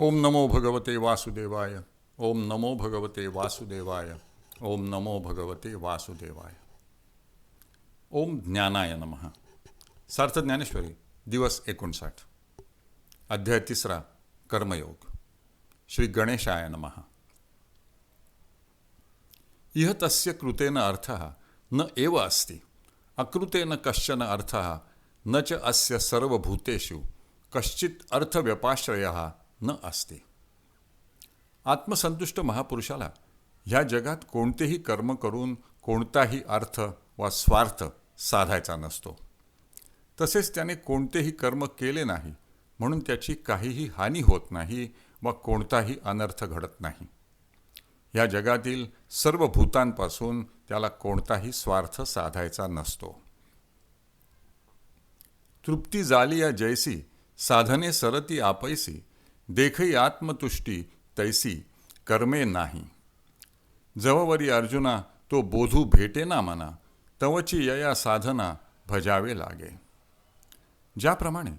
ओम नमो भगवते वासुदेवाय ओम नमो भगवते वासुदेवाय ओम नमो भगवते वासुदेवाय। ओम ज्ञानाय नमः। सार्थ ज्ञानेश्वरी दिवस एकोणसाठ। अध्याय तिसरा कर्मयोग। श्री गणेशाय नमः। इह तस्य कृतेन अर्थः न एव अस्ति। अकृतेन कश्चन अर्थः न च अस्य सर्वभूतेषु। कश्चित् अर्थव्यपाश्रयः न असते आत्मसंतुष्ट महापुरुषाला ह्या जगात कोणतेही कर्म करून कोणताही अर्थ वा स्वार्थ साधायचा नसतो. तसेच त्याने कोणतेही कर्म केले नाही म्हणून त्याची काहीही हानी होत नाही वा कोणताही अनर्थ घडत नाही. या जगातील सर्व भूतांपासून त्याला कोणताही स्वार्थ साधायचा नसतो. तृप्ती झाली या जैसी साधने सरती आपैसी देखई आत्मतुष्टी तैसी कर्मे नाही. जववरी अर्जुना तो बोधू भेटे ना मना तवची यया साधना भजावे लागे. ज्याप्रमाणे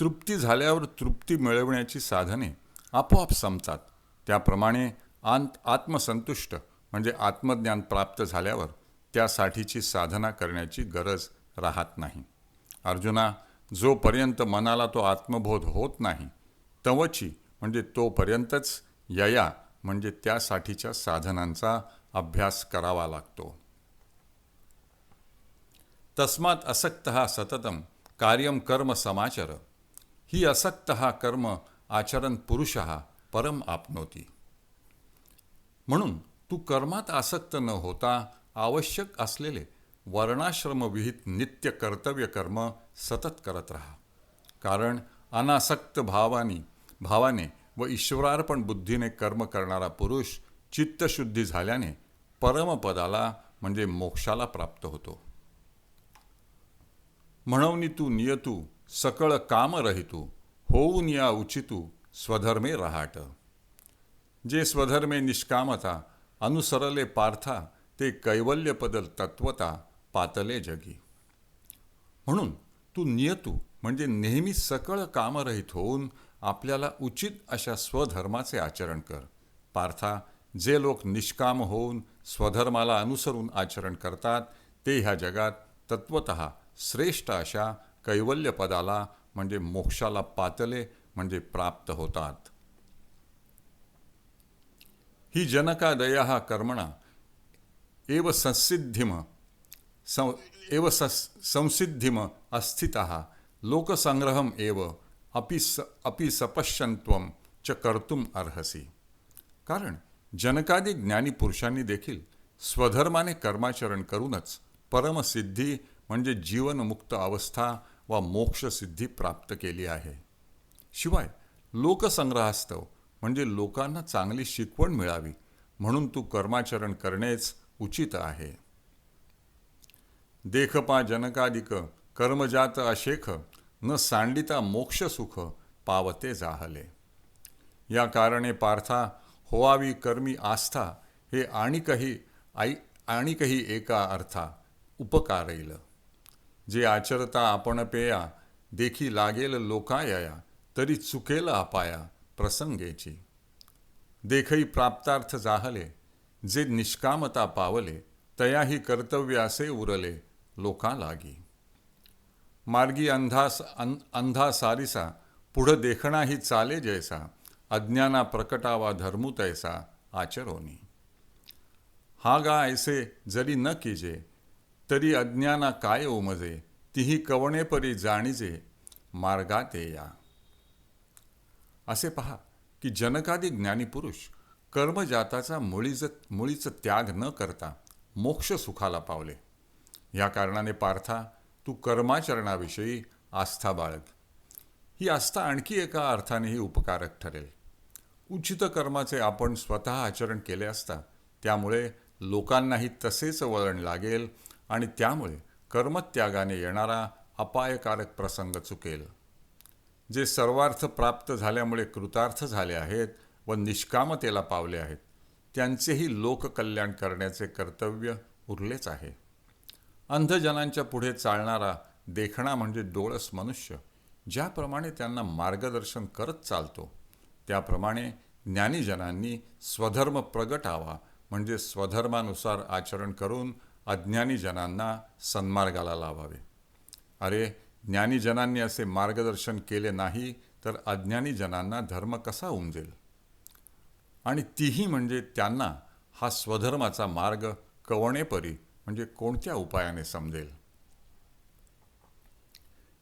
तृप्ती झाल्यावर तृप्ती मिळवण्याची साधने आपोआप संपतात. त्याप्रमाणे आंत आत्मसंतुष्ट म्हणजे आत्मज्ञान प्राप्त झाल्यावर त्यासाठीची साधना करण्याची गरज राहत नाही. अर्जुना जोपर्यंत मनाला तो आत्मबोध होत नाही तवची म्हणजे तोपर्यंतच यया म्हणजे त्यासाठीच्या साधनांचा अभ्यास करावा लागतो. तस्मात असक्त हा सततम कार्यम कर्म समाचर। ही असक्त हा कर्म आचरण पुरुष परम आपनोती। म्हणून तू कर्मात आसक्त न होता आवश्यक असलेले वर्णाश्रमविहित नित्य कर्तव्य कर्म सतत करत राहा। कारण अनासक्त भावानी भावाने व ईश्वरार्पण बुद्धीने कर्म करणारा पुरुष चित्तशुद्धी झाल्याने परमपदाला म्हणजे मोक्षाला प्राप्त होतो. म्हणवनी तू नियतू सकळ काम रहितू होऊन या उचितू स्वधर्मे रहाट. जे स्वधर्मे निष्कामता अनुसरले पार्था ते कैवल्यपदल तत्वता पातले जगी. म्हणून तू नियतू म्हणजे नेहमी सकळ कामरहित होऊन आपल्याला उचित अशा स्वधर्माचे आचरण कर. पार्था जे लोक निष्काम होऊन स्वधर्माला अनुसरून आचरण करतात ते ह्या जगात तत्वत श्रेष्ठ अशा कैवल्यपदाला म्हणजे मोक्षाला पातले म्हणजे प्राप्त होतात. ही जनकादया कर्मणा एव संसिद्धिम सं एव सस् संसिद्धिम अस्थितः। लोकसङ्ग्रहम् एव अपि स अपि सपश्यंत्वम च कर्तुम अर्हसी। कारण जनकादी ज्ञानी पुरुषांनी देखील स्वधर्माने कर्माचरण करूनच परमसिद्धी म्हणजे जीवनमुक्त अवस्था वा मोक्षसिद्धी प्राप्त केली आहे। शिवाय लोकसंग्रहास्तव म्हणजे लोकांना चांगली शिकवण मिळावी म्हणून तू कर्माचरण करणेच उचित आहे। देखपा जनकादिक कर्मजात अशेख न सांडिता मोक्षसुख पावते जाहले. या कारणे पार्था होवावी कर्मी आस्था हे आणिकही आई आणिकही एका अर्था उपकारैल. जे आचरता आपण पेया देखी लागेल लोकायया तरी चुकेल अपाया प्रसंगेची. देखही प्राप्तार्थ जाहले जे निष्कामता पावले तयाही कर्तव्य असे उरले लोका लागी मार्गी अंधास अं अंधा सारिसा पुढं देखणाही चाले जैसा अज्ञाना प्रकटावा धर्मू तैसा आचरोनी. हा गा ऐसे जरी न कीजे तरी अज्ञाना काय ओमजे तिही कवणेपरी जाणीजे मार्गाते या. असे पहा की जनकादी ज्ञानी पुरुष कर्मजाताचा मुळीच मुळीच त्याग न करता मोक्ष सुखाला पावले. या कारणाने पार्था तू कर्माचरणाविषयी आस्था बाळग. ही आस्था आणखी एका अर्थानेही उपकारक ठरेल. उचित कर्माचे आपण स्वतः आचरण केले असता त्यामुळे लोकांनाही तसेच वळण लागेल आणि त्यामुळे कर्मत्यागाने येणारा अपायकारक प्रसंग चुकेल. जे सर्वार्थ प्राप्त झाल्यामुळे कृतार्थ झाले आहेत व निष्कामतेला पावले आहेत त्यांचेही लोककल्याण करण्याचे कर्तव्य उरलेच आहे. अंधजनांच्या पुढे चालणारा देखणा म्हणजे डोळस मनुष्य ज्याप्रमाणे त्यांना मार्गदर्शन करत चालतो त्याप्रमाणे ज्ञानीजनांनी स्वधर्म प्रगटावा म्हणजे स्वधर्मानुसार आचरण करून अज्ञानीजनांना सन्मार्गाला लावावे. अरे ज्ञानीजनांनी असे मार्गदर्शन केले नाही तर अज्ञानीजनांना धर्म कसा उमजेल? आणि तीही म्हणजे त्यांना हा स्वधर्माचा मार्ग कवणेपरी म्हणजे कोणत्या उपायाने समजेल?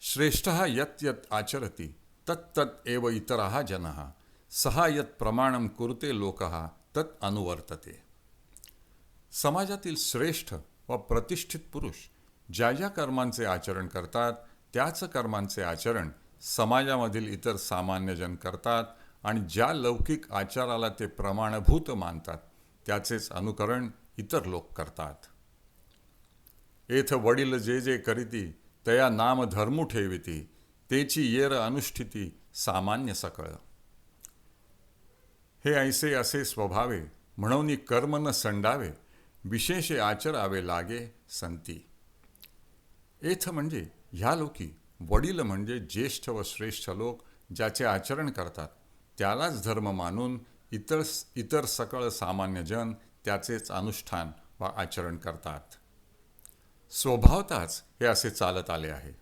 श्रेष्ठ यत यत आचरती तत्तत एव इतर जनः सहा यत प्रमाणम कुरते लोक तत् अनुवर्तते। समाजातील श्रेष्ठ व प्रतिष्ठित पुरुष ज्या ज्या कर्मांचे आचरण करतात त्याच कर्मांचे आचरण समाजामधील इतर सामान्यजन करतात आणि ज्या लौकिक आचाराला ते प्रमाणभूत मानतात त्याचेच अनुकरण इतर लोक करतात। एथ वडील जे जे करीती तया नाम धर्मू ठेविती तेची येर अनुष्ठिती सामान्य सकळ. हे ऐसे असे स्वभावे म्हणून कर्म न संडावे विशेष आचरावे लागे संती. एथ म्हणजे ह्या लोकी वडील म्हणजे ज्येष्ठ व श्रेष्ठ लोक ज्याचे आचरण करतात त्यालाच धर्म मानून इतर इतर सकळ सामान्यजन त्याचेच अनुष्ठान व आचरण करतात. स्वभावताच हे असे चालत आले आहे.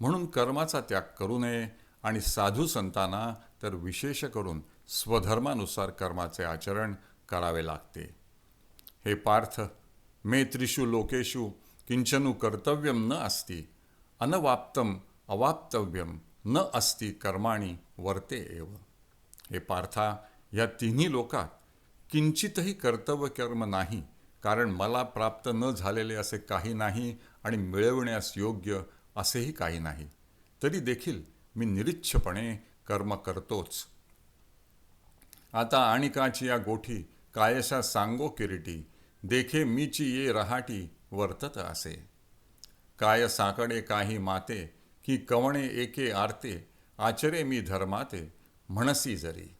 म्हणून कर्माचा त्याग करू नये आणि साधू संतांना तर विशेष करून स्वधर्मानुसार कर्माचे आचरण करावे लागते. हे पार्थ मे त्रिषु लोकेषु किंचनु कर्तव्यम न अस्ति अनवाप्तम अवाप्तव्यम न अस्ति कर्माणी वर्ते एव. हे पार्था या तिन्ही लोकात किंचितही कर्तव्य कर्म नाही कारण मला प्राप्त न झालेले असे काही नाही आणि मिळविण्यास योग्य असेही काही नाही. तरी देखील मी निरिच्छपणे कर्म करतोच. आता आणिकाची या गोठी कायशा सांगो किरीटी देखे मीची ये रहाटी वर्तत असे. काय साकडे काही माते की कवणे एके आरते आचरे मी धर्माते म्हणसी जरी.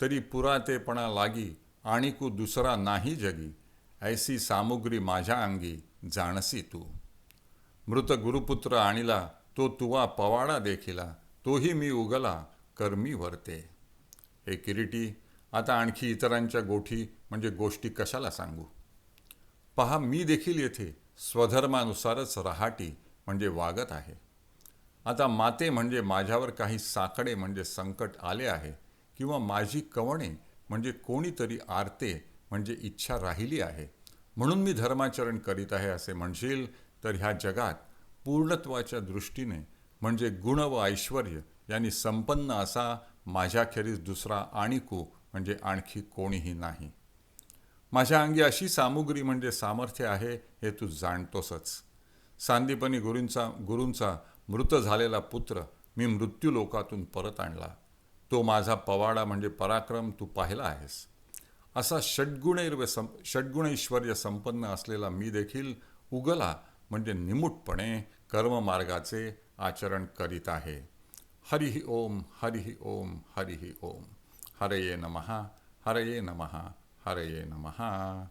तरी पुरातेपणा लागी आणिकू दुसरा नाही जगी ऐसी सामुग्री माझ्या अंगी जाणसी तू. मृत गुरुपुत्र आणिला तो तुवा पवाडा देखिला तोही मी उगला कर्मी वरते. हे किरीटी आता आणखी इतरांच्या गोठी म्हणजे गोष्टी कशाला सांगू? पहा मी देखील येथे स्वधर्मानुसारच रहाटी म्हणजे वागत आहे. आता माते म्हणजे माझ्यावर काही साकडे म्हणजे संकट आले आहे किंवा माझी कवणे म्हणजे कोणीतरी आरते म्हणजे इच्छा राहिली आहे. म्हणून मी धर्माचरण करीत आहे असे म्हणशील तर ह्या जगात पूर्णत्वाच्या दृष्टीने म्हणजे गुण व ऐश्वर यांनी संपन्न असा माझ्याखेरीज दुसरा आणिकू म्हणजे आणखी कोणीही नाही. माझ्या अंगी अशी सामुग्री म्हणजे सामर्थ्य आहे हे तू जाणतोसच. सांदीपनी गुरूंचा गुरूंचा मृत झालेला पुत्र मी मृत्यू लोकातून परत आणला. तो माझा पवाडा म्हणजे पराक्रम तू पाहिला आहेस. असा षड्गुणैर्व सं षड्गुणैश्वर्य संपन्न असलेला मी देखील उगला म्हणजे निमूटपणे कर्ममार्गाचे आचरण करीत आहे. हरिः ओम हरिः ओम हरिः ओम. हरये नमः हरये नमः हरये नमः.